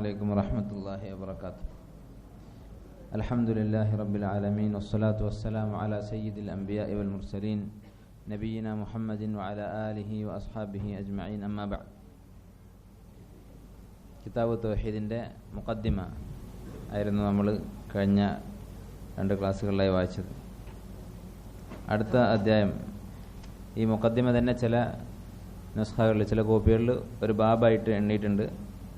عليكم ورحمة الله وبركاته الحمد لله رب العالمين والصلاة والسلام على سيد الأنبياء والمرسلين نبينا محمد وعلى آله وأصحابه أجمعين أما بعد കിതാബ് തൗഹീദിൻ്റെ മുഖദ്ദിമ ആയിരുന്നു നമ്മൾ കഴിഞ്ഞ രണ്ട് ക്ലാസ്സുകളിലായി വായിച്ചത് അടുത്ത അധ്യായം ഈ മുഖദ്ദിമ തന്നെ ചില നുസ്ഖകളിൽ ചില കോപ്പികളിൽ ഒരു ബാബായിട്ട് എണ്ണിയിട്ടുണ്ട്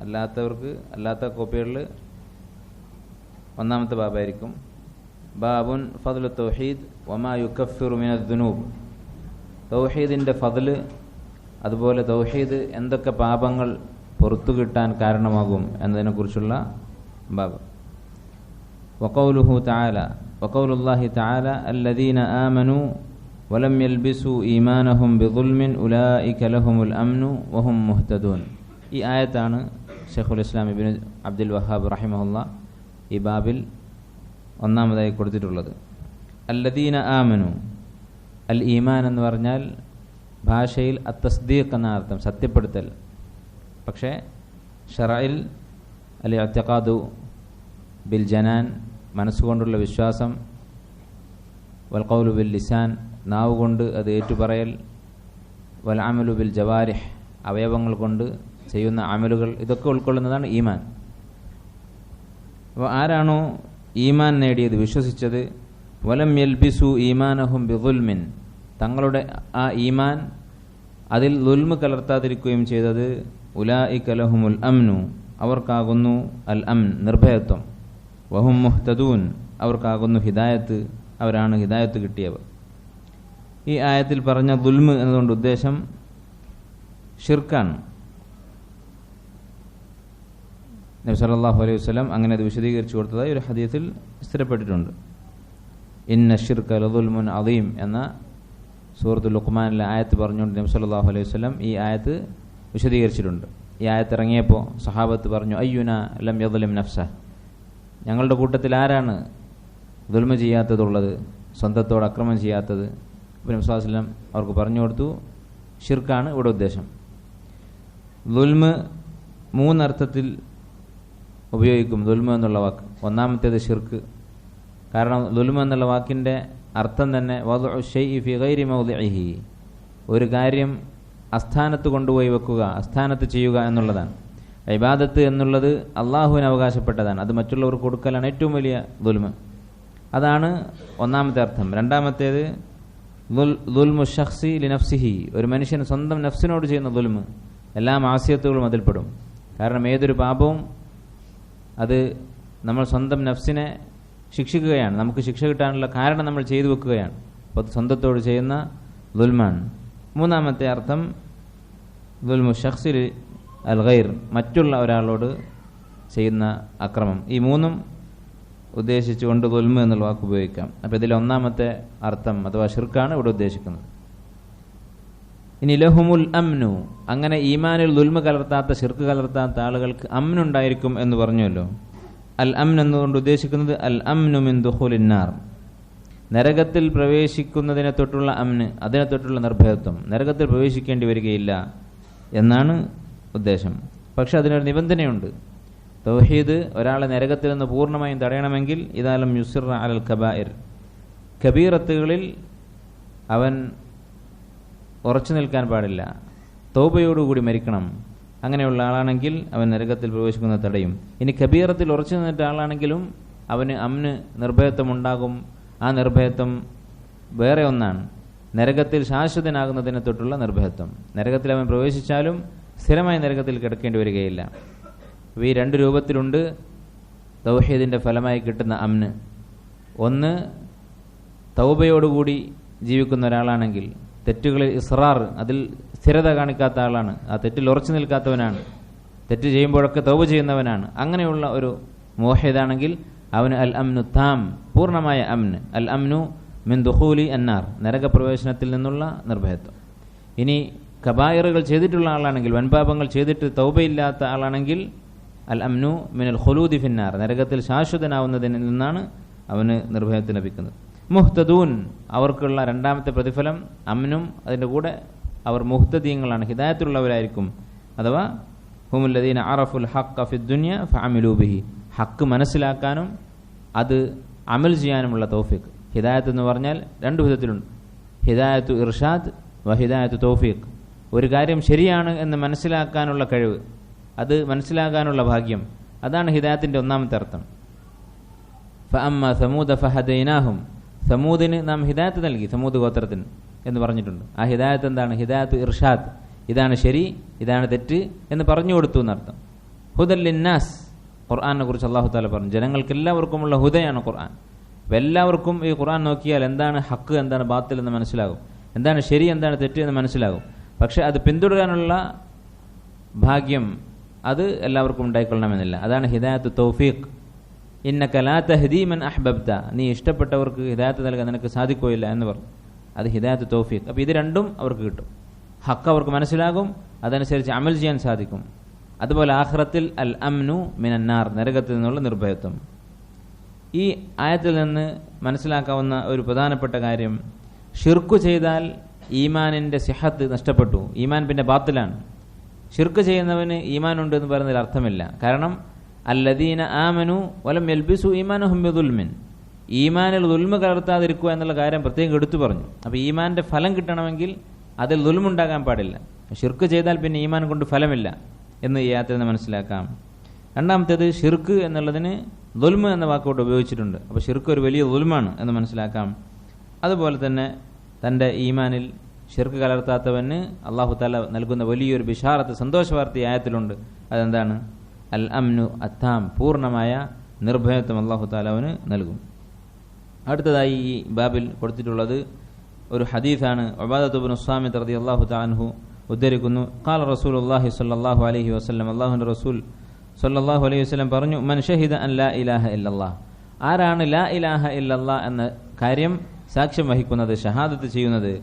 അല്ലാത്തവർക്ക് അല്ലാത്ത കോപ്പികളിൽ ഒന്നാമത്തെ ബാബായിരിക്കും. ബാബുൻ ഫതുൽ തൗഹീദ് വമാ യുക്കഫിറുമിന ദുനൂബ്. തൗഹീദിന്റെ ഫതിൽ അതുപോലെ തൗഹീദ് എന്തൊക്കെ പാപങ്ങൾ പുറത്തു കിട്ടാൻ കാരണമാകും എന്നതിനെക്കുറിച്ചുള്ള ബാബ്. വക്കൗലുഹു താല വക്കൗലുല്ലാഹി താല അല്ലദീന ആമനു വലം യൽബിസു ഈമാനഹും ബിദുൽമിൻ ഉലാ ഇ കലഹുമുൽ അംനു വഹും മുഹ്തദൂൻ. ഈ ആയത്താണ് ഷെയ്ഖുൽ ഇസ്ലാം ഇബിൻ അബ്ദുൽ വഹാബ് റഹിമഹുല്ല ഈ ബാബിൽ ഒന്നാമതായി കൊടുത്തിട്ടുള്ളത്. അല്ലദീന ആമനു അൽ ഈമാൻ എന്ന് പറഞ്ഞാൽ ഭാഷയിൽ അത്തസ്ദീഖ് എന്ന അർത്ഥം സത്യപ്പെടുത്തൽ. പക്ഷേ ഷറയിൽ അല്ലെ അത്യക്കാദു ബിൽ ജനാൻ മനസ്സുകൊണ്ടുള്ള വിശ്വാസം വൽക്കൗലു ബിൽ ലിസാൻ നാവ് കൊണ്ട് അത് ഏറ്റുപറയൽ വൽ അമലു ബിൽ ജവാരിഹ് അവയവങ്ങൾ കൊണ്ട് ചെയ്യുന്ന അമലുകൾ ഇതൊക്കെ ഉൾക്കൊള്ളുന്നതാണ് ഈമാൻ. അപ്പോൾ ആരാണോ ഈമാൻ നേടിയത് വിശ്വസിച്ചത് വലം യൽബിസു ഈമാനഹും ബിദുൽമിൻ. തങ്ങളുടെ ആ ഈമാൻ അതിൽ ദുൽമ് കലർത്താതിരിക്കുകയും ചെയ്തത് ഉലായി കലഹുമുൽ അംനു. അവർക്കാകുന്നു അൽ അം നിർഭയത്വം. വഹും മുഹ്തദൂൻ അവർക്കാകുന്നു ഹിദായത്ത് അവരാണ് ഹിദായത്ത് കിട്ടിയവർ. ഈ ആയത്തിൽ പറഞ്ഞ ദുൽമ് എന്നതുകൊണ്ട് ഉദ്ദേശം ഷിർക്കാണ്. നബി സല്ലല്ലാഹു അലൈഹി വസല്ലം അങ്ങനെ അത് വിശദീകരിച്ചു കൊടുത്തതായി ഒരു ഹദീത്തിൽ സ്ഥിരപ്പെട്ടിട്ടുണ്ട്. ഇന്ന ഷിർക്ക് ലദുൽമുൻ അദീം എന്ന സൂറത്ത് ലുഖ്മാനിലെ ആയത്ത് പറഞ്ഞുകൊണ്ട് നബി സല്ലല്ലാഹു അലൈഹി വസല്ലം ഈ ആയത്ത് വിശദീകരിച്ചിട്ടുണ്ട്. ഈ ആയത്ത് ഇറങ്ങിയപ്പോൾ സഹാബത്ത് പറഞ്ഞു അയ്യുന ലം യദുലിം നഫ്സ ഞങ്ങളുടെ കൂട്ടത്തിൽ ആരാണ് ദുൽമ ചെയ്യാത്തതുള്ളത് സ്വന്തത്തോട് അക്രമം ചെയ്യാത്തത്? അപ്പം നബി സ്വല്ലല്ലാഹു അലൈഹി വസല്ലം അവർക്ക് പറഞ്ഞു കൊടുത്തു ഷിർക്കാണ് ഇവിടെ ഉദ്ദേശം. ദുൽമ് മൂന്നർത്ഥത്തിൽ ഉപയോഗിക്കും ദുൽമ എന്നുള്ള വാക്ക്. ഒന്നാമത്തേത് ഷിർക്ക് കാരണം ദുൽമ എന്നുള്ള വാക്കിന്റെ അർത്ഥം തന്നെ മൗദിഇഹി. ഒരു കാര്യം അസ്ഥാനത്ത് കൊണ്ടുപോയി വെക്കുക അസ്ഥാനത്ത് ചെയ്യുക എന്നുള്ളതാണ്. ഇബാദത്ത് എന്നുള്ളത് അള്ളാഹുവിന് അവകാശപ്പെട്ടതാണ്. അത് മറ്റുള്ളവർക്ക് കൊടുക്കലാണ് ഏറ്റവും വലിയ ദുൽമ. അതാണ് ഒന്നാമത്തെ അർത്ഥം. രണ്ടാമത്തേത് ദുൽമു ഷഖ്സി ലിനഫ്സിഹി ഒരു മനുഷ്യൻ സ്വന്തം നഫ്സിനോട് ചെയ്യുന്ന ദുൽമ്. എല്ലാ മാസ്യത്തുകളും അതിൽപ്പെടും. കാരണം ഏതൊരു പാപവും അത് നമ്മൾ സ്വന്തം നഫ്സിനെ ശിക്ഷിക്കുകയാണ്. നമുക്ക് ശിക്ഷ കിട്ടാനുള്ള കാരണം നമ്മൾ ചെയ്തു വെക്കുകയാണ്. അപ്പോൾ സ്വന്തത്തോട് ചെയ്യുന്ന ദുൽമാണ്. മൂന്നാമത്തെ അർത്ഥം ദുൽമു ഷഖ്സിൽ അൽ ഗൈർ മറ്റുള്ള ഒരാളോട് ചെയ്യുന്ന അക്രമം. ഈ മൂന്നും ഉദ്ദേശിച്ചുകൊണ്ട് ദുൽമ എന്നുള്ള വാക്ക് ഉപയോഗിക്കാം. അപ്പോൾ ഇതിലെ ഒന്നാമത്തെ അർത്ഥം അഥവാ ഷിർക്കാണ് ഇവിടെ ഉദ്ദേശിക്കുന്നത്. ഇനി ലഹുമുൽ അംനു. അങ്ങനെ ഈമാനിൽ ദുൽമ കലർത്താത്ത ശിർക്ക് കലർത്താത്ത ആളുകൾക്ക് അമ്നുണ്ടായിരിക്കും എന്ന് പറഞ്ഞല്ലോ അൽ അംൻ എന്നുകൊണ്ട് ഉദ്ദേശിക്കുന്നത് അൽ അംനു മിൻ ദുഹുലിന്നാർ നരകത്തിൽ പ്രവേശിക്കുന്നതിനെ തൊട്ടുള്ള അമ്ന് അതിനെ തൊട്ടുള്ള നിർഭയത്വം. നരകത്തിൽ പ്രവേശിക്കേണ്ടി വരികയില്ല എന്നാണ് ഉദ്ദേശം. പക്ഷെ അതിനൊരു നിബന്ധനയുണ്ട്. തൗഹീദ് ഒരാളെ നരകത്തിൽ നിന്ന് പൂർണമായും തടയണമെങ്കിൽ ഇതാലം യുസിർ അൽ കബായിർ. കബീറത്തുകളിൽ അവൻ ഉറച്ചു നിൽക്കാൻ പാടില്ല. തോബയോടുകൂടി മരിക്കണം. അങ്ങനെയുള്ള ആളാണെങ്കിൽ അവൻ നരകത്തിൽ പ്രവേശിക്കുന്ന തടയും. ഇനി കബീറത്തിൽ ഉറച്ചു നിന്നിട്ട ആളാണെങ്കിലും അവന് അമ്മന് നിർഭയത്വം ഉണ്ടാകും ആ നിർഭയത്വം വേറെ ഒന്നാണ്. നരകത്തിൽ ശാശ്വതനാകുന്നതിനെ തൊട്ടുള്ള നിർഭയത്വം. നരകത്തിൽ അവൻ പ്രവേശിച്ചാലും സ്ഥിരമായി നരകത്തിൽ കിടക്കേണ്ടി വരികയില്ല. ഈ രണ്ട് രൂപത്തിലുണ്ട് തൗഹീദിന്റെ ഫലമായി കിട്ടുന്ന അമ്ന്. ഒന്ന് തൗബയോടുകൂടി ജീവിക്കുന്ന ഒരാളാണെങ്കിൽ തെറ്റുകളിൽ ഇസ്രാർ അതിൽ സ്ഥിരത കാണിക്കാത്ത ആളാണ്. ആ തെറ്റിൽ ഉറച്ചു നിൽക്കാത്തവനാണ്. തെറ്റ് ചെയ്യുമ്പോഴൊക്കെ തൗബ ചെയ്യുന്നവനാണ്. അങ്ങനെയുള്ള ഒരു മോഹിതാണെങ്കിൽ അവന് അൽ അംനു താം പൂർണമായ അമ്ന് അൽ അംനു മിൻ ദുഹൂലി അന്നാർ നരകപ്രവേശനത്തിൽ നിന്നുള്ള നിർഭയത്വം. ഇനി കബായറുകൾ ചെയ്തിട്ടുള്ള ആളാണെങ്കിൽ വൻപാപങ്ങൾ ചെയ്തിട്ട് തൗബയില്ലാത്ത ആളാണെങ്കിൽ അൽ അംനു മിനൽ ഖുലൂദി ഫിന്നാർ നരകത്തിൽ ശാശ്വതനാവുന്നതിൽ നിന്നാണ് അവന് നിർഭയത്തിന് ലഭിക്കുന്നത്. മുഹ്തദൂൻ അവർക്കുള്ള രണ്ടാമത്തെ പ്രതിഫലം അമ്നും അതിന്റെ കൂടെ അവർ മുഹ്തദീങ്ങളാണ് ഹിദായത്തുള്ളവരായിരിക്കും. അഥവാ ഹുമുല്ലദീൻ അറഫുൽ ഹക്ക് ഫി ദുനിയ ഫാമിലൂബിഹി ഹക്ക് മനസ്സിലാക്കാനും അത് അമൽ ചെയ്യാനുമുള്ള തൗഫീഖ്. ഹിദായത്ത് എന്ന് പറഞ്ഞാൽ രണ്ട് വിധത്തിലുണ്ട്. ഹിദായത്തു ഇർഷാദ് വ ഹിദായത്തു തൗഫീഖ്. ഒരു കാര്യം ശരിയാണ് എന്ന് മനസ്സിലാക്കാനുള്ള കഴിവ് അത് മനസ്സിലാക്കാനുള്ള ഭാഗ്യം അതാണ് ഹിദായത്തിന്റെ ഒന്നാമത്തെ അർത്ഥം. ഫ അമ്മ സമൂദ ഫഹദൈനാഹും. സമൂദിന് നാം ഹിദായത്ത് നൽകി സമൂദ് ഗോത്രത്തിന് എന്ന് പറഞ്ഞിട്ടുണ്ട്. ആ ഹിദായത്ത് എന്താണ്? ഹിദായത്ത് ഇർഷാദ്. ഇതാണ് ശരി ഇതാണ് തെറ്റ് എന്ന് പറഞ്ഞു കൊടുത്തു എന്നർത്ഥം. ഹുദല്ലിന്നാസ് ഖുർആാനെ കുറിച്ച് അള്ളാഹു താല പറഞ്ഞു. ജനങ്ങൾക്ക് എല്ലാവർക്കുമുള്ള ഹുദയാണ് ഖുർആൻ. അപ്പം എല്ലാവർക്കും ഈ ഖുർആൻ നോക്കിയാൽ എന്താണ് ഹക്ക് എന്താണ് ബാത്തിൽ എന്ന് മനസ്സിലാകും. എന്താണ് ശരി എന്താണ് തെറ്റ് എന്ന് മനസ്സിലാകും. പക്ഷേ അത് പിന്തുടരാനുള്ള ഭാഗ്യം അത് എല്ലാവർക്കും ഉണ്ടായിക്കൊള്ളണമെന്നില്ല. അതാണ് ഹിദായത്ത് തൗഫീഖ്. ഇന്ന ഹദീമൻ അഹ്ബബ്ത. നീ ഇഷ്ടപ്പെട്ടവർക്ക് ഹിദായത്ത് നൽകാൻ നിനക്ക് സാധിക്കുകയില്ല എന്ന് പറഞ്ഞു. അത് ഹിദായത്ത് തോഫീഖ്. അപ്പോൾ ഇത് രണ്ടും അവർക്ക് കിട്ടും. ഹക്ക് അവർക്ക് മനസ്സിലാകും അതനുസരിച്ച് അമൽ ചെയ്യാൻ സാധിക്കും. അതുപോലെ ആഹ്റത്തിൽ അൽ അംനു മിനന്നാർ നരകത്തിൽ നിന്നുള്ള നിർഭയത്വം. ഈ ആയത്തിൽ നിന്ന് മനസ്സിലാക്കാവുന്ന ഒരു പ്രധാനപ്പെട്ട കാര്യം ഷിർക്കു ചെയ്താൽ ഈമാനിന്റെ സിഹത്ത് നഷ്ടപ്പെട്ടു. ഈമാൻ പിന്നെ ബാത്തിലാണ്. ഷിർക്ക് ചെയ്യുന്നവന് ഈമാനുണ്ട് എന്ന് പറയുന്നതിൽ അർത്ഥമില്ല. കാരണം അല്ലദീന ആമനു വലം എൽബിസു ഈമാനു ഹംബിദുൽമിൻ ഈമാനിൽ ദുൽമ കലർത്താതിരിക്കുക എന്നുള്ള കാര്യം പ്രത്യേകം എടുത്തു പറഞ്ഞു. അപ്പോൾ ഈമാന്റെ ഫലം കിട്ടണമെങ്കിൽ അതിൽ ദുൽമുണ്ടാകാൻ പാടില്ല. ഷിർക്ക് ചെയ്താൽ പിന്നെ ഈമാൻ കൊണ്ട് ഫലമില്ല എന്ന് ഈ നിന്ന് മനസ്സിലാക്കാം. രണ്ടാമത്തേത് ഷിർക്ക് എന്നുള്ളതിന് ദുൽമ എന്ന വാക്കോട്ട് ഉപയോഗിച്ചിട്ടുണ്ട്. അപ്പോൾ ഷിർക്ക് ഒരു വലിയ ദുൽമാണ് എന്ന് മനസ്സിലാക്കാം. അതുപോലെ തന്നെ തന്റെ ഈമാനിൽ ഷിർക്ക് കലർത്താത്തവന് അള്ളാഹു താല നൽകുന്ന വലിയൊരു ബിഷാറത്ത് സന്തോഷവാർത്തി ആയത്തിലുണ്ട്. അതെന്താണ്? അൽ അംനു അത്താം പൂർണമായ നിർഭയത്വം അള്ളാഹു താലാവിന് നൽകും. അടുത്തതായി ഈ ബാബിൽ കൊടുത്തിട്ടുള്ളത് ഒരു ഹദീസാണ്. ഒബാദത്തുബിൻ ഉസ്വാമി റതി അള്ളാഹു താൻഹു ഉദ്ധരിക്കുന്നു. കാല റസൂൽ അള്ളാഹി സല്ലാഹു അലഹി വസ്ലം അള്ളാഹുന്റെ റസൂൽ സല്ലാഹു അലൈഹി വസ്ലം പറഞ്ഞു മൻ ഷഹിദ അൻ ലാ ഇലാഹ ഇല്ലല്ലാഹ്. ആരാണ് ലാ ഇലാഹ ഇല്ലല്ലാ എന്ന കാര്യം സാക്ഷ്യം വഹിക്കുന്നത് ഷഹാദത്ത് ചെയ്യുന്നത്?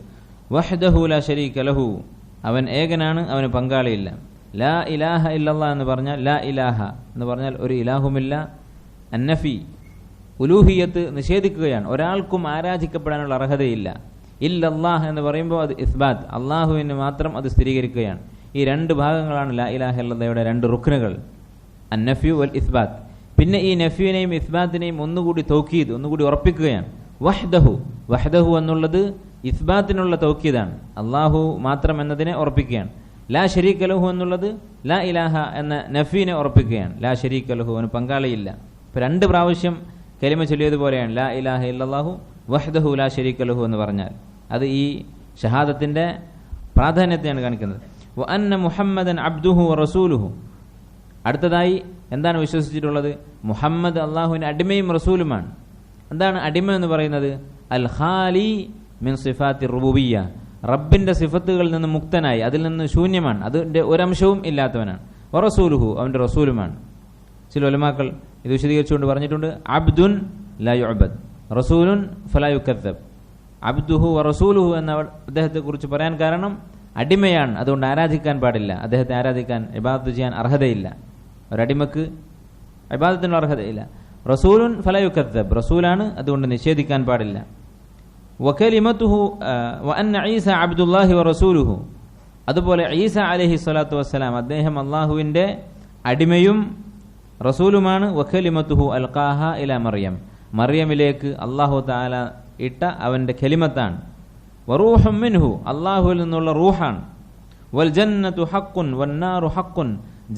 വഹ്ദഹു ലാ ഷരീക ലഹു. അവൻ ഏകനാണ് അവന് പങ്കാളിയില്ല. ലാ ഇലാഹ ഇല്ലല്ലാ എന്ന് പറഞ്ഞാൽ ലാ ഇലാഹ എന്ന് പറഞ്ഞാൽ ഒരു ഇലാഹുമില്ല. അന്നഫി ഉലൂഹിയത്ത് നിഷേധിക്കുകയാണ്. ഒരാൾക്കും ആരാധിക്കപ്പെടാനുള്ള അർഹതയില്ല. ഇല്ലല്ലാഹ് എന്ന് പറയുമ്പോൾ അത് ഇസ്ബാത്ത്. അള്ളാഹുവിന് മാത്രം അത് സ്ഥിരീകരിക്കുകയാണ്. ഈ രണ്ട് ഭാഗങ്ങളാണ് ലാ ഇലാഹ ഇല്ലയുടെ രണ്ട് റുഖ്നുകൾ. അന്നഫ്യു വൽ ഇസ്ബാത്ത്. പിന്നെ ഈ നഫ്യുവിനെയും ഇസ്ബാത്തിനെയും ഒന്നുകൂടി തൗക്കീദ് ഒന്നുകൂടി ഉറപ്പിക്കുകയാണ്. വഹ്ദഹു വഹ്ദഹു എന്നുള്ളത് ഇസ്ബാത്തിനുള്ള തൗക്കീദാണ്. അള്ളാഹു മാത്രം എന്നതിനെ ഉറപ്പിക്കുകയാണ്. ലാ ഷരീഖ് ലഹു എന്നുള്ളത് ലാ ഇലാഹ എന്ന നഫീനെ ഉറപ്പിക്കുകയാണ്. ലാ ഷരീഖ് ലഹു അവന് പങ്കാളിയില്ല. ഇപ്പം രണ്ട് പ്രാവശ്യം കലിമ ചൊല്ലിയതുപോലെയാണ്. ലാ ഇലാഹ ഇല്ലാഹു വഹ്ദഹു ലാ ഷരീഖ് ലഹു എന്ന് പറഞ്ഞാൽ. അത് ഈ ഷഹാദത്തിന്റെ പ്രാധാന്യത്തെയാണ് കാണിക്കുന്നത്. വ അന്ന മുഹമ്മദൻ അബ്ദുഹു റസൂലുഹു. അടുത്തതായി എന്താണ് വിശ്വസിച്ചിട്ടുള്ളത്? മുഹമ്മദ് അള്ളാഹുവിന്റെ അടിമയും റസൂലുമാണ്. എന്താണ് അടിമ എന്ന് പറയുന്നത്? അൽ ഖാലി മിൻ സിഫാത്തി റുബുബിയ റബ്ബിന്റെ സിഫത്തുകളിൽ നിന്ന് മുക്തനായി അതിൽ നിന്ന് ശൂന്യമാണ്. അതിന്റെ ഒരംശവും ഇല്ലാത്തവനാണ്. റസൂലുഹു അവന്റെ റസൂലുമാണ്. ചില ഒലമാക്കൾ ഇത് വിശദീകരിച്ചുകൊണ്ട് പറഞ്ഞിട്ടുണ്ട് അബ്ദുൻ ലയുഅബദ് റസൂലുൻ ഫലായു കത്തബ് അബ്ദുഹു റസൂലുഹു എന്ന അദ്ദേഹത്തെക്കുറിച്ച് പറയാൻ കാരണം അടിമയാണ് അതുകൊണ്ട് ആരാധിക്കാൻ പാടില്ല. അദ്ദേഹത്തെ ആരാധിക്കാൻ ഇബാദത്ത് ചെയ്യാൻ അർഹതയില്ല. ഒരടിമക്ക് ഇബാദത്തിനുള്ള അർഹതയില്ല. റസൂലുൻ ഫലയുക്കത്തബ് റസൂലാണ് അതുകൊണ്ട് നിഷേധിക്കാൻ പാടില്ല. വക്കലിമത്തുഹു വഅന്ന ഈസ അബ്ദുല്ലാഹി വറസൂലുഹു. അതുപോലെ ഈസ അലഹി സ്വലാത്തു വസ്സലാം അദ്ദേഹം അള്ളാഹുവിന്റെ അടിമയും റസൂലുമാണ്. വഖലിമത്തുഹു അൽഖാഹ ഇല മറിയം. മറിയമിലേക്ക് അള്ളാഹു താല ഇട്ട അവന്റെ ഖലിമത്താണ് വറൂഹം മിൻഹു അള്ളാഹുവിൽ നിന്നുള്ള റൂഹാണ്. വൽ ജന്നത്തു ഹക്കുൻ വന്നാറു ഹക്കുൻ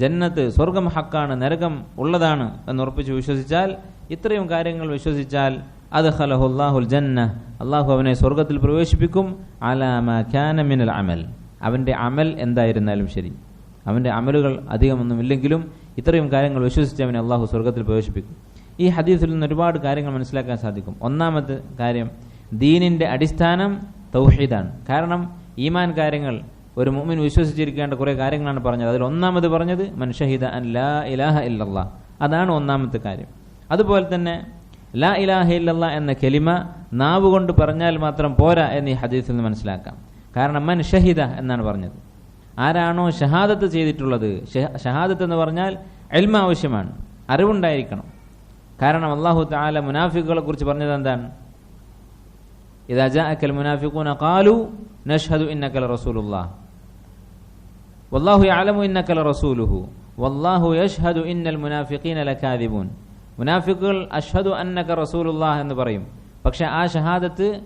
ജന്നത്ത് സ്വർഗം ഹക്കാണ് നരകം ഉള്ളതാണ് എന്ന് ഉറപ്പിച്ച് വിശ്വസിച്ചാൽ ഇത്രയും കാര്യങ്ങൾ വിശ്വസിച്ചാൽ അത് ജന്ന. അള്ളാഹു അവനെ സ്വർഗത്തിൽ പ്രവേശിപ്പിക്കും. അലാമ കാന മിനൽ അമൽ. അവന്റെ അമൽ എന്തായിരുന്നാലും ശരി. അവന്റെ അമലുകൾ അധികമൊന്നുമില്ലെങ്കിലും ഇത്രയും കാര്യങ്ങൾ വിശ്വസിച്ച് അവനെ അള്ളാഹു സ്വർഗത്തിൽ പ്രവേശിപ്പിക്കും. ഈ ഹദീസിൽ നിന്ന് ഒരുപാട് കാര്യങ്ങൾ മനസ്സിലാക്കാൻ സാധിക്കും. ഒന്നാമത്തെ കാര്യം ദീനിന്റെ അടിസ്ഥാനം തൗഹീദാണ്. കാരണം ഈമാൻ കാര്യങ്ങൾ ഒരു മുമ്മിൻ വിശ്വസിച്ചിരിക്കേണ്ട കുറേ കാര്യങ്ങളാണ് പറഞ്ഞത്. അതിൽ ഒന്നാമത് പറഞ്ഞത് മൻഷഹിദ അൻ ലാ ഇലാഹ ഇല്ലല്ലാ. അതാണ് ഒന്നാമത്തെ കാര്യം. അതുപോലെ തന്നെ ലാ ഇലാഹ ഇല്ലല്ലാ എന്ന കെലിമ നാവ് കൊണ്ട് പറഞ്ഞാൽ മാത്രം പോരാ എന്ന് ഈ ഹദീസിൽ നിന്ന് മനസ്സിലാക്കാം. കാരണം മൻ ഷഹിദ എന്നാണ് പറഞ്ഞത്. ആരാണോ ഷഹാദത്ത് ചെയ്തിട്ടുള്ളത്? ഷഹാദത്ത് എന്ന് പറഞ്ഞാൽ എൽമ ആവശ്യമാണ്. അറിവുണ്ടായിരിക്കണം. കാരണം അള്ളാഹു താല മുനാഫിക്കുകളെ കുറിച്ച് പറഞ്ഞത് എന്താണ്? ഇതാ ജാഅക്കൽ മുനാഫിഖൂന ഖാലു നഷ്ഹദു ഇന്നക്കൽ റസൂലുള്ളാഹ്. വല്ലാഹു ആലമു ഇന്നക്കൽ റസൂലുഹു. വല്ലാഹു യഷ്ഹദു ഇന്നൽ മുനാഫിഖീന ലകാദിബൂൻ. മുനാഫിക്കുകൾ അഷ്ഹദു അന്നക റസൂലുള്ളാഹ് എന്ന് പറയും. പക്ഷെ ആ ഷഹാദത്ത്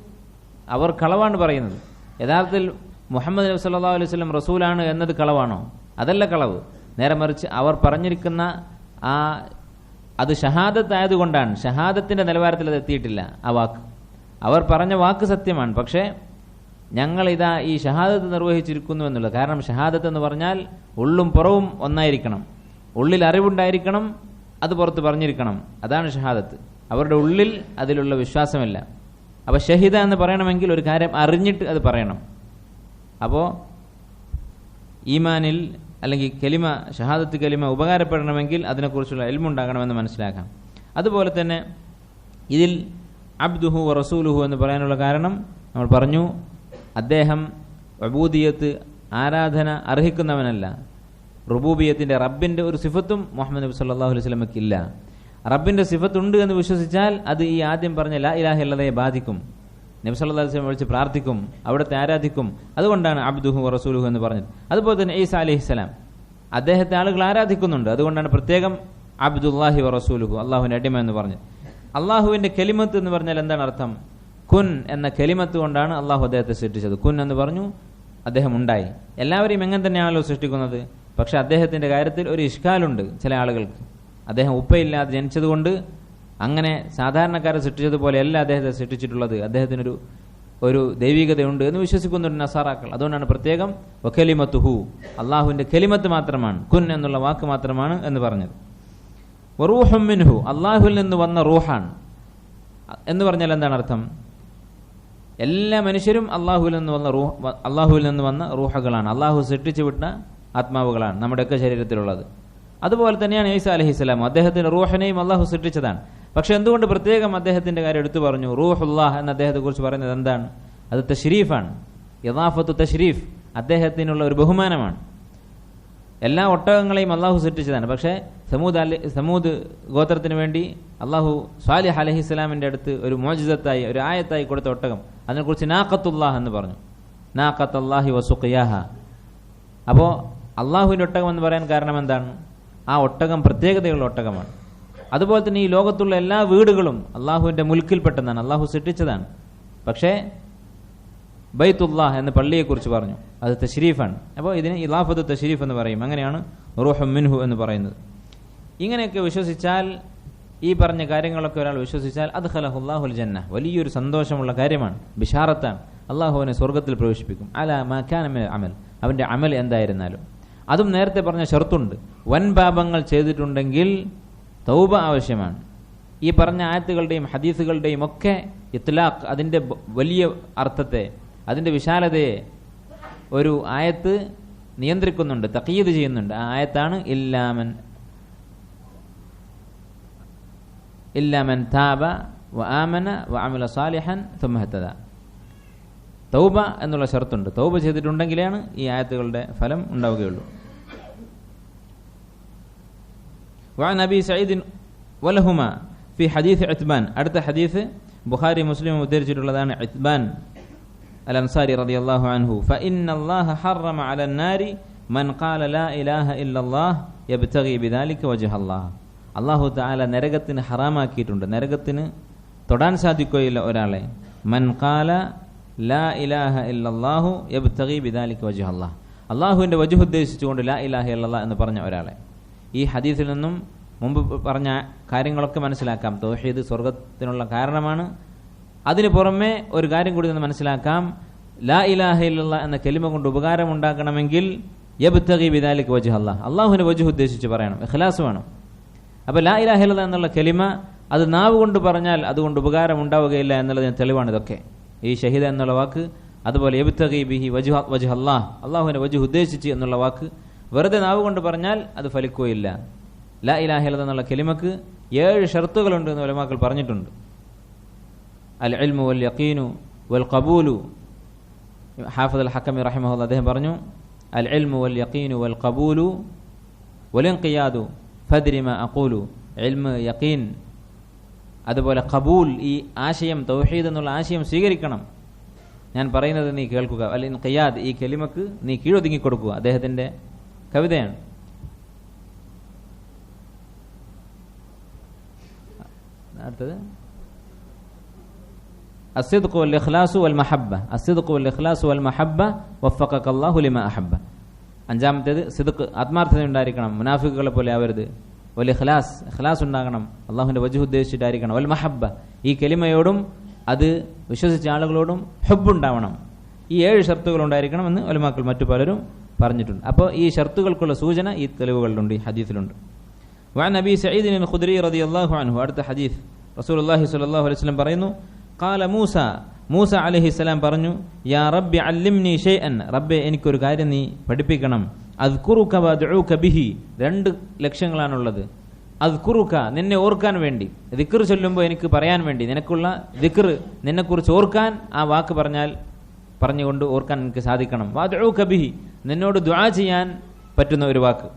അവർ കളവാണ് പറയുന്നത്. യഥാർത്ഥത്തിൽ മുഹമ്മദ് നബി സല്ലല്ലാഹു അലൈഹി വസല്ലം റസൂലാണ് എന്നത് കളവാണോ? അതല്ല കളവ്. നേരെ മറിച്ച് അവർ പറഞ്ഞിരിക്കുന്ന ആ അത് ഷഹാദത്ത് ആയതുകൊണ്ടാണ് ഷഹാദത്തിന്റെ നിലവാരത്തിൽ അത് എത്തിയിട്ടില്ല ആ വാക്ക്. അവർ പറഞ്ഞ വാക്ക് സത്യമാണ്. പക്ഷേ ഞങ്ങൾ ഇതാ ഈ ഷഹാദത്ത് നിർവഹിച്ചിരിക്കുന്നു എന്നുള്ളത്. കാരണം ഷഹാദത്ത് എന്ന് പറഞ്ഞാൽ ഉള്ളും പുറവും ഒന്നായിരിക്കണം. ഉള്ളിൽ അറിവുണ്ടായിരിക്കണം അത് പുറത്ത് പറഞ്ഞിരിക്കണം. അതാണ് ഷഹാദത്ത്. അവരുടെ ഉള്ളിൽ അതിലുള്ള വിശ്വാസമില്ല. അപ്പോൾ ഷഹിദ എന്ന് പറയണമെങ്കിൽ ഒരു കാര്യം അറിഞ്ഞിട്ട് അത് പറയണം. അപ്പോൾ ഈമാനിൽ അല്ലെങ്കിൽ കലിമ ഷഹാദത്ത് കലിമ ഉപകാരപ്പെടണമെങ്കിൽ അതിനെക്കുറിച്ചുള്ള എൽമുണ്ടാകണമെന്ന് മനസ്സിലാക്കാം. അതുപോലെ തന്നെ ഇതിൽ അബ്ദുഹു റസൂലുഹു എന്ന് പറയാനുള്ള കാരണം നമ്മൾ പറഞ്ഞു അദ്ദേഹം അബൂദിയത്ത് ആരാധന അർഹിക്കുന്നവനല്ല. റുബൂബിയത്തിന്റെ റബ്ബിന്റെ ഒരു സിഫത്തും മുഹമ്മദ് നബി സല്ലാഹു അലൈഹി വസല്ലമയ്ക്ക് ഇല്ല. റബ്ബിന്റെ സിഫത്തുണ്ട് എന്ന് വിശ്വസിച്ചാൽ അത് ഈ ആദ്യം പറഞ്ഞ ലാ ഇലാഹ ഇല്ലതയെ ബാധിക്കും. നബി സല്ലാ അലൈഹി വസല്ലം വിളിച്ച് പ്രാർത്ഥിക്കും അവിടുത്തെ ആരാധിക്കും. അതുകൊണ്ടാണ് അബ്ദുഹു റസൂലുഹു എന്ന് പറഞ്ഞത്. അതുപോലെ തന്നെ ഈസ അലൈഹിസ്സലാം അദ്ദേഹത്തെ ആളുകൾ ആരാധിക്കുന്നുണ്ട്. അതുകൊണ്ടാണ് പ്രത്യേകം അബ്ദുല്ലാഹി റസൂലുഹു അള്ളാഹുവിന്റെ അടിമ എന്ന് പറഞ്ഞത്. അള്ളാഹുവിന്റെ കെലിമത്ത് എന്ന് പറഞ്ഞാൽ എന്താണ് അർത്ഥം? കുൻ എന്ന കെലിമത്ത് കൊണ്ടാണ് അള്ളാഹു അദ്ദേഹത്തെ സൃഷ്ടിച്ചത്. കുൻ എന്ന് പറഞ്ഞു അദ്ദേഹം ഉണ്ടായി. എല്ലാവരെയും എങ്ങനെ തന്നെയാണല്ലോ സൃഷ്ടിക്കുന്നത്? പക്ഷെ അദ്ദേഹത്തിന്റെ കാര്യത്തിൽ ഒരു ഇഷ്കാലുണ്ട് ചില ആളുകൾക്ക്. അദ്ദേഹം ഉപ്പയില്ലാതെ ജനിച്ചതുകൊണ്ട് അങ്ങനെ സാധാരണക്കാരെ സൃഷ്ടിച്ചതുപോലെയല്ല അദ്ദേഹത്തെ സൃഷ്ടിച്ചിട്ടുള്ളത്. അദ്ദേഹത്തിനൊരു ഒരു ദൈവികതയുണ്ട് എന്ന് വിശ്വസിക്കുന്നുണ്ട് നസാറാക്കൾ. അതുകൊണ്ടാണ് പ്രത്യേകം വക്കലിമത്തുഹു അള്ളാഹുവിന്റെ കെലിമത്ത് മാത്രമാണ് കുൻ എന്നുള്ള വാക്ക് മാത്രമാണ് എന്ന് പറഞ്ഞത്. റൂഹും മിൻഹു അള്ളാഹുവിൽ നിന്ന് വന്ന റൂഹാണ്. എന്ന് പറഞ്ഞാൽ എന്താണ് അർത്ഥം? എല്ലാ മനുഷ്യരും അള്ളാഹുവിൽ നിന്ന് വന്ന റൂഹ് അള്ളാഹുവിൽ നിന്ന് വന്ന റൂഹകളാണ്. അള്ളാഹു സൃഷ്ടിച്ചു വിട്ട ആത്മാവുകളാണ് നമ്മുടെയൊക്കെ ശരീരത്തിലുള്ളത്. അതുപോലെ തന്നെയാണ് ഈസ അലഹിസ്ലാം അദ്ദേഹത്തിന്റെ റൂഹിനെയും അള്ളാഹു സൃഷ്ടിച്ചതാണ്. പക്ഷെ എന്തുകൊണ്ട് പ്രത്യേകം അദ്ദേഹത്തിന്റെ കാര്യം എടുത്തു പറഞ്ഞു? റൂഹുല്ലാഹ് എന്ന അദ്ദേഹത്തെ കുറിച്ച് പറയുന്നത് എന്താണ്? അത് തഷ്രീഫാണ് യഥാഫത്ത് തഷ്രീഫ് അദ്ദേഹത്തിനുള്ള ഒരു ബഹുമാനമാണ്. എല്ലാ ഒട്ടകങ്ങളെയും അള്ളാഹു സൃഷ്ടിച്ചതാണ്. പക്ഷേ സമൂദ് അലി സമൂദ് ഗോത്രത്തിന് വേണ്ടി അള്ളാഹു സ്വാലിഹ് അലഹി അടുത്ത് ഒരു മോജിതത്തായി ഒരു ആയത്തായി കൊടുത്ത ഒട്ടകം. അതിനെക്കുറിച്ച് നാഖത്തുല്ലാഹ് എന്ന് പറഞ്ഞു. നാക്കത്ത് അള്ളാഹി വസുഖിയാഹ. അപ്പോൾ അള്ളാഹുവിന്റെ ഒട്ടകം എന്ന് പറയാൻ കാരണം എന്താണ്? ആ ഒട്ടകം പ്രത്യേകതയുള്ള ഒട്ടകമാണ്. അതുപോലെ തന്നെ ഈ ലോകത്തുള്ള എല്ലാ വീടുകളും അള്ളാഹുവിന്റെ മുൽക്കിൽപ്പെട്ടതാണ്. അള്ളാഹു സൃഷ്ടിച്ചതാണ്. പക്ഷേ ബൈത്തുല്ലാഹ് എന്ന പള്ളിയെക്കുറിച്ച് പറഞ്ഞു. അത് തഷരീഫാണ് അപ്പോൾ ഇതിന് ഇലാഫത്ത് തഷരീഫ് എന്ന് പറയും. അങ്ങനെയാണ് റൂഹം മിൻഹു എന്ന് പറയുന്നത്. ഇങ്ങനെയൊക്കെ വിശ്വസിച്ചാൽ ഈ പറഞ്ഞ കാര്യങ്ങളൊക്കെ ഒരാൾ വിശ്വസിച്ചാൽ അത് ഖലഹുല്ലാഹുൽ ജന്ന. വലിയൊരു സന്തോഷമുള്ള കാര്യമാണ്. ബിഷാറത്താണ്. അള്ളാഹുവിനെ സ്വർഗത്തിൽ പ്രവേശിപ്പിക്കും. അല മാക്കാനമ അമൽ. അവന്റെ അമൽ എന്തായിരുന്നാലും. അതും നേരത്തെ പറഞ്ഞ ഷർത്തുണ്ട്. വൻ പാപങ്ങൾ ചെയ്തിട്ടുണ്ടെങ്കിൽ തൗബ ആവശ്യമാണ്. ഈ പറഞ്ഞ ആയത്തുകളുടെയും ഹദീസുകളുടെയും ഒക്കെ ഇത്ലാഖ് അതിന്റെ വലിയ അർത്ഥത്തെ അതിന്റെ വിശാലതയെ ഒരു ആയത്ത് നിയന്ത്രിക്കുന്നുണ്ട് തക്കീത് ചെയ്യുന്നുണ്ട്. ആ ആയത്താണ് ഇല്ലാമൻ ഇല്ലാമൻ താബ വ ആമന വ അമല സാലിഹൻ തുമ്മഹത്തത തൗബ എന്നുള്ള ഷർത്തുണ്ട്. തൗബ ചെയ്തിട്ടുണ്ടെങ്കിലാണ് ഈ ആയത്തുകളുടെ ഫലം ഉണ്ടാവുകയുള്ളൂ. وعن أبي سعيد ولهما في حديث عتبان അടുത്ത ഹദീസ് ബുഖാരി മുസ്ലിം ഉദ്ധരിച്ചിട്ടുള്ളതാണ് عتبان الأنصاري رضي الله عنه فإن الله حرم على النار من قال لا إله إلا الله يبتغي بذلك وجه الله അള്ളാഹു താല നരകത്തിന് ഹറാമാക്കിയിട്ടുണ്ട് നരകത്തിന് തൊടാൻ സാധിക്കുകയില്ല ഒരാളെ മൻ കാല ലാ ഇലാഹ ഇല്ലല്ലാഹു യബ്തഗി ബിദാലിക വജഹ അല്ലാഹ് അള്ളാഹുവിൻ്റെ വജുഹ് ഉദ്ദേശിച്ചുകൊണ്ട് ലാ ഇലാഹ ഇല്ലല്ലാ എന്ന് പറഞ്ഞ ഒരാളെ ഈ ഹദീസിൽ നിന്നും മുമ്പ് പറഞ്ഞ കാര്യങ്ങളൊക്കെ മനസ്സിലാക്കാം. തൗഹീദ് സ്വർഗത്തിനുള്ള കാരണമാണ്. അതിനു പുറമെ ഒരു കാര്യം കൂടി നിന്ന് മനസ്സിലാക്കാം. ലാ ഇലാഹ ഇല്ല എന്ന കെലിമ കൊണ്ട് ഉപകാരം ഉണ്ടാക്കണമെങ്കിൽ യബ്തഗി ബിദാലിക്ക് വജുഹ അല്ലാഹ്. അള്ളാഹുവിന്റെ വജുഹ് ഉദ്ദേശിച്ച് പറയണം. ഇഖ്ലാസ് വേണം. അപ്പോൾ ലാ ഇലാഹ ഇല്ല എന്നുള്ള കെലിമ അത് നാവ് കൊണ്ട് പറഞ്ഞാൽ അതുകൊണ്ട് ഉപകാരം ഉണ്ടാവുകയില്ല എന്നുള്ളതിന് തെളിവാണ് ഇതൊക്കെ. ഈ ഷഹീദ എന്നുള്ള വാക്ക് അതുപോലെ യബ്തഗി ബിഹി വജുഹ വജുഹ അല്ലാഹ്. അള്ളാഹുവിന്റെ വജുഹ് ഉദ്ദേശിച്ച് എന്നുള്ള വാക്ക് വെറുതെ നാവ് കൊണ്ട് പറഞ്ഞാൽ അത് ഫലിക്കുകയില്ല. ലാ ഇലാഹിലത എന്നുള്ള കെലിമക്ക് ഏഴ് ഷർത്തുകളുണ്ട് എന്ന് ഒലമാക്കൾ പറഞ്ഞിട്ടുണ്ട്. അൽ അൽമു വൽ യക്കീനു വൽ കബൂലു ഹാഫദ് അൽ ഹക്കമി റഹിമഹുല്ല അദ്ദേഹം പറഞ്ഞു അൽ അൽമു വൽ യക്കീനു വൽ ഖബൂലു വലിൻഖിയാദു ഫദ്രിമ അക്കൂലു എൽമ് യക്കീൻ അതുപോലെ കബൂൽ ഈ ആശയം തൗഹീദ് എന്നുള്ള ആശയം സ്വീകരിക്കണം. ഞാൻ പറയുന്നത് നീ കേൾക്കുക. അല്ലെങ്കിൽ ഖിയാദ് ഈ കെലിമക്ക് നീ കീഴൊതുങ്ങി കൊടുക്കുക അദ്ദേഹത്തിന്റെ കവിതയാണ്. അടുത്തത്. അസിദ്ഖു വൽ ഇഖ്ലാസു വൽ മഹബ്ബ അസിദ്ഖു വൽ ഇഖ്ലാസു വൽ മഹബ്ബ വഫഖക അല്ലാഹു ലിമ അഹബ്ബ. അഞ്ചാമത്തേത് സിദ്ഖ് ആത്മാർത്ഥത ഉണ്ടായിരിക്കണം. മുനാഫിക്കുകളെ പോലെ ആവരുത്. വൽ ഇഖ്ലാസ് ഇഖ്ലാസ് ഉണ്ടാകണം. അള്ളാഹുവിന്റെ വജു ഉദ്ദേശിച്ചിട്ടായിരിക്കണം. വൽ മഹബ്ബ ഈ കെലിമയോടും അത് വിശ്വസിച്ച ആളുകളോടും ഹബ്ബുണ്ടാവണം. ഈ ഏഴ് ഷർത്തുകൾ ഉണ്ടായിരിക്കണമെന്ന് ഒലമാക്കൾ മറ്റു പലരും പറഞ്ഞിട്ടുണ്ട് അപ്പോൾ ഈ ഷർത്തുകൾക്കുള്ള സൂചന ഈ തെളിവുകളിലുണ്ട് ഈ ഹദീസിലുണ്ട് وعن أبي سعيد الخدري رضي الله عنه അടുത്ത ഹദീസ് റസൂൽ അള്ളാഹി സ്വല്ലല്ലാഹു അലൈഹി വസല്ലം പറയുന്നു قال മൂസ മൂസ അലൈഹി സ്വലാം പറഞ്ഞു യാ റബ്ബി അല്ലിംനി ഷൈഅൻ റബ്ബെ എനിക്കൊരു കാര്യം നീ പഠിപ്പിക്കണം അദ്കുറുക വദ്ഉക ബിഹി രണ്ട് ലക്ഷ്യങ്ങളാണുള്ളത് അദ്കുറുക നിന്നെ ഓർക്കാൻ വേണ്ടി ദിക്ർ ചൊല്ലുമ്പോൾ എനിക്ക് പറയാൻ വേണ്ടി നിനക്കുള്ള ദിക്ർ നിന്നെക്കുറിച്ച് ഓർക്കാൻ ആ വാക്ക് പറഞ്ഞാൽ പറഞ്ഞുകൊണ്ട് ഓർക്കാൻ എനിക്ക് സാധിക്കണം. വദ്ഉക ബിഹി. നിന്നോട് ദ്വാ ചെയ്യാൻ പറ്റുന്ന ഒരു വാക്ക്.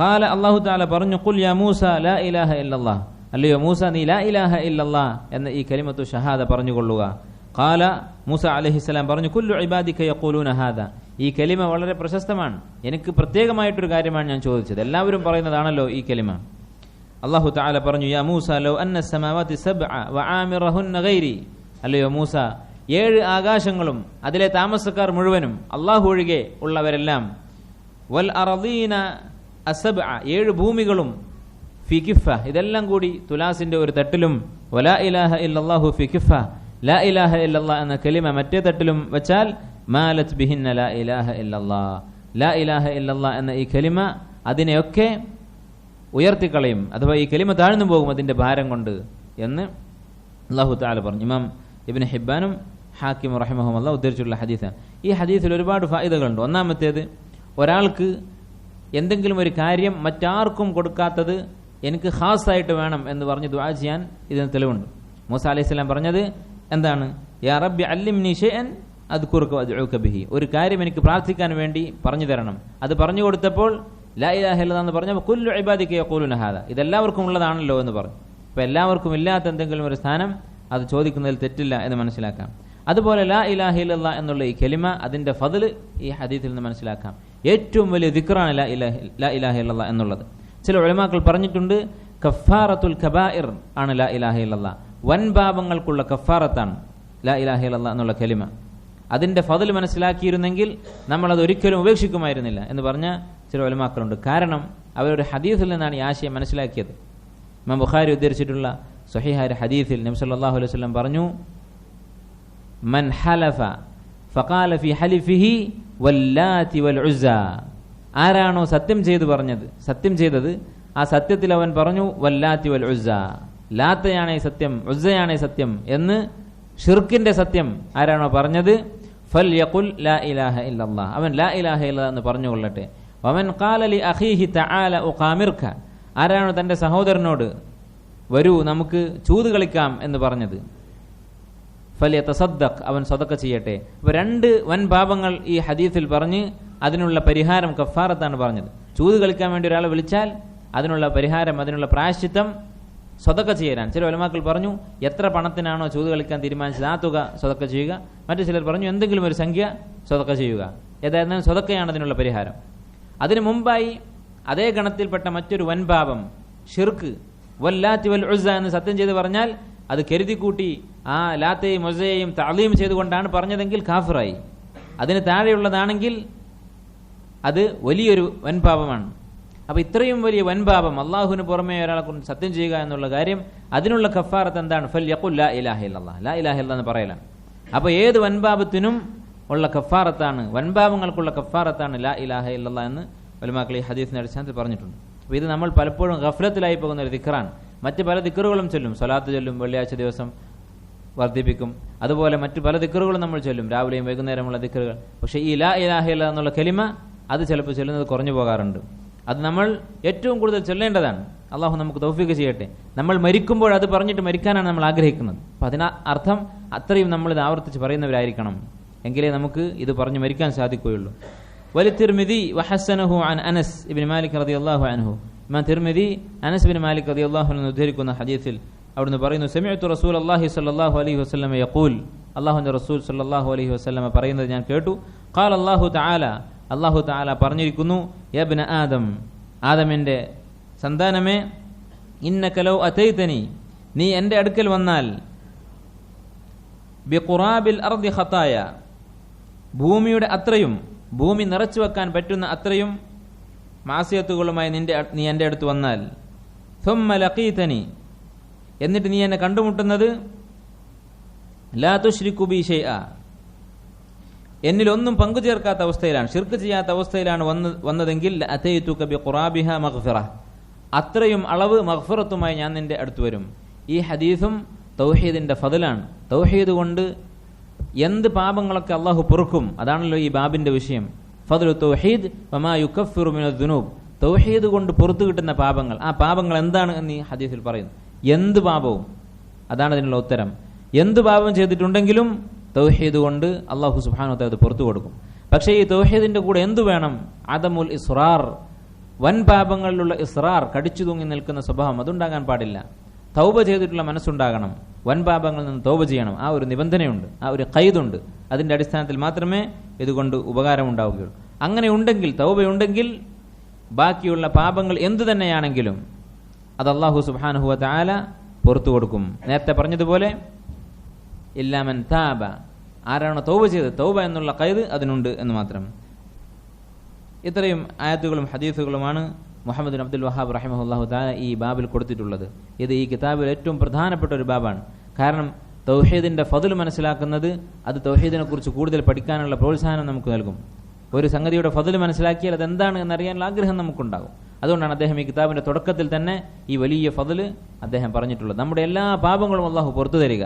കാല അള്ളാഹു താല പറഞ്ഞു കുൽ യാ മൂസ ലാ ഇലാഹ ഇല്ലല്ലാഹ്. അല്ലയോ മൂസ നീ ലാ ഇലാഹ ഇല്ലല്ലാഹ് എന്ന ഈ കലിമത്തു ഷഹാദ പറഞ്ഞുകൊള്ളുക. കാല മൂസ അലഹിസ്സലാം പറഞ്ഞു കുല്ലു ഇബാദിക യഖൂലൂന ഹാദ. ഈ കലിമ വളരെ പ്രശസ്തമാണ്. എനിക്ക് പ്രത്യേകമായിട്ടൊരു കാര്യമാണ് ഞാൻ ചോദിച്ചത്. എല്ലാവരും പറയുന്നതാണല്ലോ ഈ കലിമ. അള്ളാഹു താല പറഞ്ഞു യാ മൂസ ലോ അന്ന സമാവാതി സബ്അ ഗൈരി. അല്ലയോ മൂസ ഏഴ് ആകാശങ്ങളും അതിലെ താമസക്കാർ മുഴുവനും അള്ളാഹു ഒഴികെ ഉള്ളവരെല്ലാം. വൽ അറദീന അസബ് ഏഴ് ഭൂമികളും ഫിഖിഫ ഇതെല്ലാം കൂടി തുലാസിന്റെ ഒരു തട്ടിലും. വലാ ഇലാഹ ഇല്ലാഹു ഫിഖിഫ ലാ ഇലാഹ ഇല്ലല്ലാ എന്ന കലിമ മറ്റേ തട്ടിലും വെച്ചാൽ മാലത് ബിഹിന്ന ലാ ഇലാഹ ഇല്ലല്ലാ ലാ ഇലാഹ ഇല്ലല്ലാ എന്ന ഈ കലിമ അതിനെയൊക്കെ ഉയർത്തിക്കളയും. അഥവാ ഈ കലിമ താഴ്ന്നു പോകും അതിന്റെ ഭാരം കൊണ്ട് എന്ന് അള്ളാഹു താല പറഞ്ഞു. ഇമാം ഇബിന് ഹിബാനും ഹാക്കിം റഹിമഹമ്മല്ല ഉദ്ധരിച്ചിട്ടുള്ള ഹദീസാണ് ഈ ഹദീസിൽ ഒരുപാട് ഫായിദകളുണ്ട്. ഒന്നാമത്തേത് ഒരാൾക്ക് എന്തെങ്കിലും ഒരു കാര്യം മറ്റാർക്കും കൊടുക്കാത്തത് എനിക്ക് ഹാസായിട്ട് വേണം എന്ന് പറഞ്ഞ് ദുആ ചെയ്യാൻ ഇതിന് തെളിവുണ്ട്. മൂസ അലൈഹി സ്വലാം പറഞ്ഞത് എന്താണ്? യാ റബ്ബി അല്ലിം അത് അദ്കുറുക അദ്ഉക ബിഹി. ഒരു കാര്യം എനിക്ക് പ്രാർത്ഥിക്കാൻ വേണ്ടി പറഞ്ഞു തരണം. അത് പറഞ്ഞു കൊടുത്തപ്പോൾ ലാ ഇലാഹ ഇല്ലല്ലാഹ് എന്ന് പറഞ്ഞപ്പോൾ കുല്ലു ഇബാദിക യഖൂലുന ഹാദ. ഇതെല്ലാവർക്കും ഉള്ളതാണല്ലോ എന്ന് പറഞ്ഞു. അപ്പോൾ എല്ലാവർക്കും ഇല്ലാത്ത എന്തെങ്കിലും ഒരു സ്ഥാനം അത് ചോദിക്കുന്നതിൽ തെറ്റില്ല എന്ന് മനസ്സിലാക്കാം. അതുപോലെ ലാ ഇലാഹ ഇല്ലല്ലാ എന്നുള്ള ഈ കെലിമ അതിന്റെ ഫതിൽ ഈ ഹദീത്തിൽ നിന്ന് മനസ്സിലാക്കാം. ഏറ്റവും വലിയ ദിക്റാണ് ലാ ഇലാഹ ലാ എന്നുള്ളത്. ചില ഉലമാക്കൾ പറഞ്ഞിട്ടുണ്ട് കഫാറത്തുൽ കബായിർ ആണ് ലാ ഇലാഹ ഇല്ലല്ലാ. വൻ പാപങ്ങൾക്കുള്ള കഫാറത്താണ് ലാ ഇലാഹ ഇല്ലല്ലാ എന്നുള്ള കെലിമ. അതിന്റെ ഫതിൽ മനസ്സിലാക്കിയിരുന്നെങ്കിൽ നമ്മൾ അത് ഒരിക്കലും ഉപേക്ഷിക്കുമായിരുന്നില്ല എന്ന് പറഞ്ഞ ചില ഉലമാക്കളുണ്ട്. കാരണം അവരൊരു ഹദീസിൽ നിന്നാണ് ഈ ആശയം മനസ്സിലാക്കിയത്. ഇമാം ബുഖാരി ഉദ്ധരിച്ചിട്ടുള്ള സഹിഹാര ഹദീസിൽ നബി സല്ലല്ലാഹു അലൈഹി വസല്ലം പറഞ്ഞു മൻ ഹലഫ ഫഖാല ഫി ഹലിഫിഹി വല്ലാത്തി വൽ ഉസ്സ ആരാണോ സത്യം ചെയ്തു പറഞ്ഞത്? സത്യം ചെയ്തത് ആ സത്യത്തിൽ അവൻ പറഞ്ഞു വല്ലാത്തി വൽ ഉസ്സ ലാത്തയാണേ സത്യം ഉസയാണേ സത്യം എന്ന് ഷിർക്കിന്റെ സത്യം ആരാണോ പറഞ്ഞത്? ഫൽ യഖുൽ ലാ ഇലാഹ ഇല്ലല്ലാഹ്. അവൻ ലാ ഇലാഹ ഇല്ലല്ലാഹ് എന്ന് പറഞ്ഞുകൊള്ളട്ടെ. വമൻ ഖാല ലി അഖീഹി തആല ഉഖാമിർക ആരാണോ തന്റെ സഹോദരനോട് വരൂ നമുക്ക് ചൂത് കളിക്കാം എന്ന് പറഞ്ഞത്. ഫലിയ തസദ്ദഖ് അവൻ സദക്ക ചെയ്യട്ടെ. അപ്പൊ രണ്ട് വൻ പാപങ്ങൾ ഈ ഹദീസിൽ പറഞ്ഞ് അതിനുള്ള പരിഹാരം കഫാറത്താണ് പറഞ്ഞത്. ചൂത് കളിക്കാൻ വേണ്ടി ഒരാളെ വിളിച്ചാൽ അതിനുള്ള പരിഹാരം അതിനുള്ള പ്രായശ്ചിത്തം സ്വതക്ക ചെയ്യാൻ ചില ഒലമാക്കൾ പറഞ്ഞു എത്ര പണത്തിനാണോ ചൂത് കളിക്കാൻ തീരുമാനിച്ചത്? ആ തുക സ്വതക്ക ചെയ്യുക. മറ്റു ചിലർ പറഞ്ഞു എന്തെങ്കിലും ഒരു സംഖ്യ സ്വതക്ക ചെയ്യുക. ഏതായിരുന്നാലും സ്വതക്കയാണ് അതിനുള്ള പരിഹാരം. അതിനു മുമ്പായി അതേ ഗണത്തിൽപ്പെട്ട മറ്റൊരു വൻപാപം ഷിർക്ക്. വല്ലാത്തി വൽ ഉസ്സ എന്ന് സത്യം ചെയ്ത് പറഞ്ഞാൽ അത് കരുതിക്കൂട്ടി ആ ലാത്തയും മൊസയെയും താളീം ചെയ്തുകൊണ്ടാണ് പറഞ്ഞതെങ്കിൽ കാഫറായി. അതിന് താഴെയുള്ളതാണെങ്കിൽ അത് വലിയൊരു വൻപാപമാണ്. അപ്പോൾ ഇത്രയും വലിയ വൻപാപം അള്ളാഹുവിന് പുറമേ ഒരാളെ കൊണ്ട് സത്യം ചെയ്യുക എന്നുള്ള കാര്യം അതിനുള്ള കഫാറത്ത് എന്താണ്? ഫൽ യഖുൽ ലാ ഇലാഹ ഇല്ലല്ലാഹ്. ലാ ഇലാഹ ഇല്ല എന്ന് പറയലാണ്. അപ്പോൾ ഏത് വൻപാപത്തിനും ഉള്ള കഫാറത്താണ് വൻപാപങ്ങൾക്കുള്ള കഫാറത്താണ് ലാ ഇലാഹ ഇല്ലല്ലാ എന്ന് വലുമാക്കൾ ഈ അടിസ്ഥാനത്തിൽ പറഞ്ഞിട്ടുണ്ട്. അപ്പോൾ ഇത് നമ്മൾ പലപ്പോഴും ഗഫലത്തിലായി പോകുന്ന ഒരു ദിക്റാണ്. മറ്റ് പല ദിക്കറുകളും ചൊല്ലും. സ്വലാത്ത് ചൊല്ലും വെള്ളിയാഴ്ച ദിവസം വർദ്ധിപ്പിക്കും. അതുപോലെ മറ്റു പല ദിക്കറുകളും നമ്മൾ ചൊല്ലും. രാവിലെയും വൈകുന്നേരമുള്ള ദിക്കറുകൾ. പക്ഷേ ഈ ലാ ഇല എന്നുള്ള കലിമ അത് ചിലപ്പോൾ ചൊല്ലുന്നത് കുറഞ്ഞു പോകാറുണ്ട്. അത് നമ്മൾ ഏറ്റവും കൂടുതൽ ചൊല്ലേണ്ടതാണ്. അള്ളാഹു നമുക്ക് തൗഫീക്ക് ചെയ്യട്ടെ. നമ്മൾ മരിക്കുമ്പോൾ അത് പറഞ്ഞിട്ട് മരിക്കാനാണ് നമ്മൾ ആഗ്രഹിക്കുന്നത്. അപ്പം അതിന് അർത്ഥം അത്രയും നമ്മൾ ഇത് ആവർത്തിച്ച് പറയുന്നവരായിരിക്കണം. എങ്കിലേ നമുക്ക് ഇത് പറഞ്ഞ് മരിക്കാൻ സാധിക്കുകയുള്ളൂ. വലിത്തിർമിതി വഹസനഹു അൻ അനസ് ഇബിൻ മാലിക് റതി അള്ളാഹു അൻഹു. ഇമാം തിർമിതി അനസ് ബിൻ മാലിക് അതി അള്ളാഹു ഉദ്ധരിക്കുന്ന ഹദീസിൽ അവിടുന്ന് പറയുന്നു സെമിഅത്തു റസൂൽ അള്ളാഹി സല്ലാഹു അലൈഹി വസ്ലമ യക്കൂൽ അള്ളാഹുന്റെ റസൂൽ സല്ലാഹു അലൈഹി വസ്ലമ പറയുന്നത് ഞാൻ കേട്ടു. ഖാൽ അള്ളാഹു താല അള്ളാഹു താല പറഞ്ഞിരിക്കുന്നു യബ്ന ആദം ആദമിന്റെ സന്താനമേ ഇന്നക്കലോ അതൈതനി നീ എന്റെ അടുക്കൽ വന്നാൽ ബി ഖുറാബിൽ അർദി ഖത്തായ ഭൂമിയുടെ അത്രയും ഭൂമി നിറച്ചു വെക്കാൻ പറ്റുന്ന അത്രയും മാസിയത്തുകളുമായി നിന്റെ നീ എന്റെ അടുത്ത് വന്നാൽ. ثم ലഖീതനി. എന്നിട്ട് നീ എന്നെ കണ്ടുമുട്ടുന്നത്? ലാ തുശ്രിക്കു ബി ഷൈഅ എന്നിലൊന്നും പങ്കു ചേർക്കാത്ത അവസ്ഥയിലാണ്. ഷിർക്ക് ചെയ്യാത്ത അവസ്ഥയിലാണ് വന്ന് വന്നതെങ്കിൽ ബി ഖുറാബിഹ മഗ്ഫിറ. അത്രയും അളവ് മഹ്ഫിറത്തുമായി ഞാൻ നിന്റെ അടുത്ത് വരും. ഈ ഹദീസും തൗഹീദിന്റെ ഫതിലാണ്. തൗഹീദ് കൊണ്ട് എന്ത് പാപങ്ങളൊക്കെ അള്ളാഹു പൊറുക്കും? അതാണല്ലോ ഈ ബാബിന്റെ വിഷയം. ഫضل തൗഹീദ് വമാ യുകഫിറു മിന ദുനൂബ്. തൗഹീദ് കൊണ്ട് പുറത്തു കിട്ടുന്ന പാപങ്ങൾ. ആ പാപങ്ങൾ എന്താണ് എന്ന് ഈ ഹദീസിൽ പറയുന്നു. എന്ത് പാപവും? അതാണ് അതിനുള്ള ഉത്തരം. എന്ത് പാപം ചെയ്തിട്ടുണ്ടെങ്കിലും തൗഹീദ് കൊണ്ട് അള്ളാഹു സുബ്ഹാനഹു അത് പുറത്തു കൊടുക്കും. പക്ഷേ ഈ തൗഹീദിന്റെ കൂടെ എന്തു വേണം? അദമുൽ ഇസ്റാർ. വൻ പാപങ്ങളിലുള്ള ഇസ്റാർ കടിച്ചു തൂങ്ങി നിൽക്കുന്ന സ്വഭാവം അതുണ്ടാകാൻ പാടില്ല. തൗബ ചെയ്തിട്ടുള്ള മനസ്സുണ്ടാകണം. വൻ പാപങ്ങളിൽ നിന്ന് തൗബ ചെയ്യണം. ആ ഒരു നിബന്ധനയുണ്ട്. ആ ഒരു കൈതുണ്ട് അതിന്റെ അടിസ്ഥാനത്തിൽ മാത്രമേ ഇതുകൊണ്ട് ഉപകാരമുണ്ടാവുകയുള്ളൂ. അങ്ങനെ ഉണ്ടെങ്കിൽ തൗബയുണ്ടെങ്കിൽ ബാക്കിയുള്ള പാപങ്ങൾ എന്തു തന്നെയാണെങ്കിലും അത് അള്ളാഹു സുബാനുഹുവ താല പുറത്തു കൊടുക്കും. നേരത്തെ പറഞ്ഞതുപോലെ ഇല്ലാമൻ താബ ആരാണ് തൗബ ചെയ്തത് തൗബ എന്നുള്ള കൈത് അതിനുണ്ട് എന്ന് മാത്രം. ഇത്രയും ആയത്തുകളും ഹദീസുകളുമാണ് മുഹമ്മദ് അബ്ദുൽ വഹാബ് റഹിമഹുല്ലാഹു താല ഈ ബാബിൽ കൊടുത്തിട്ടുള്ളത്. ഇത് ഈ കിതാബിൽ ഏറ്റവും പ്രധാനപ്പെട്ട ഒരു ബാബാണ്. കാരണം തൗഹീദിന്റെ ഫതിൽ മനസ്സിലാക്കുന്നത് അത് തൗഹീദിനെക്കുറിച്ച് കൂടുതൽ പഠിക്കാനുള്ള പ്രോത്സാഹനം നമുക്ക് നൽകും. ഒരു സംഗതിയുടെ ഫതിൽ മനസ്സിലാക്കിയാൽ അതെന്താണ് എന്നറിയാനുള്ള ആഗ്രഹം നമുക്കുണ്ടാകും. അതുകൊണ്ടാണ് അദ്ദേഹം ഈ കിതാബിന്റെ തുടക്കത്തിൽ തന്നെ ഈ വലിയ ഫതിൽ അദ്ദേഹം പറഞ്ഞിട്ടുള്ളത്. നമ്മുടെ എല്ലാ പാപങ്ങളും അള്ളാഹു പുറത്തു തരിക.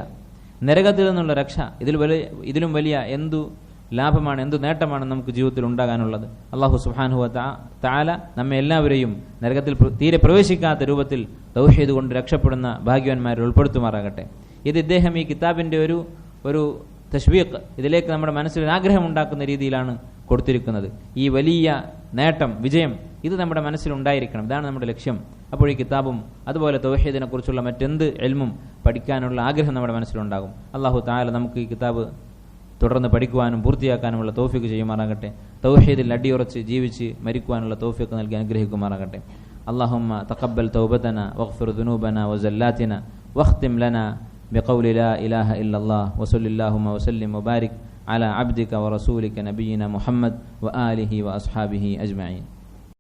നരകത്തിൽ നിന്നുള്ള രക്ഷ ഇതിൽ വലിയ ഇതിലും വലിയ എന്തു ലാഭമാണ് എന്തു നേട്ടമാണ് നമുക്ക് ജീവിതത്തിൽ ഉണ്ടാകാനുള്ളത്. അള്ളാഹു സുഹാനുഹ താല നമ്മെ എല്ലാവരെയും നരകത്തിൽ തീരെ പ്രവേശിക്കാത്ത രൂപത്തിൽ തൗഹീദ് കൊണ്ട് രക്ഷപ്പെടുന്ന ഭാഗ്യവാന്മാരെ ഉൾപ്പെടുത്തുമാറാകട്ടെ. ഇത് ഇദ്ദേഹം ഈ കിതാബിന്റെ ഒരു ഒരു തഷ്വീഖ് ഇതിലേക്ക് നമ്മുടെ മനസ്സിൽ ഒരു ആഗ്രഹം ഉണ്ടാക്കുന്ന രീതിയിലാണ് കൊടുത്തിരിക്കുന്നത് ഈ വലിയ നേട്ടം വിജയം ഇത് നമ്മുടെ മനസ്സിൽ ഉണ്ടായിരിക്കണം ഇതാണ് നമ്മുടെ ലക്ഷ്യം അപ്പോൾ ഈ കിതാബും അതുപോലെ തൗഹീദിനെ കുറിച്ചുള്ള മറ്റെന്ത് എൽമും പഠിക്കാനുള്ള ആഗ്രഹം നമ്മുടെ മനസ്സിലുണ്ടാകും അള്ളാഹു താല നമുക്ക് ഈ കിതാബ് തുടർന്ന് പഠിക്കുവാനും പൂർത്തിയാക്കാനുമുള്ള തോഫിക്ക് ചെയ്യുമാറാകട്ടെ തൗഹീദിൽ അടിയുറച്ച് ജീവിച്ച് മരിക്കുവാനുള്ള തോഫിക്ക് നൽകി അനുഗ്രഹിക്കുമാറാകട്ടെ اللهم تقبل توبتنا واغفر ذنوبنا وزلاتنا واختم لنا بقول لا إله إلا الله وصل اللهم وسلم وبارك على عبدك ورسولك نبينا محمد وآله وأصحابه أجمعين.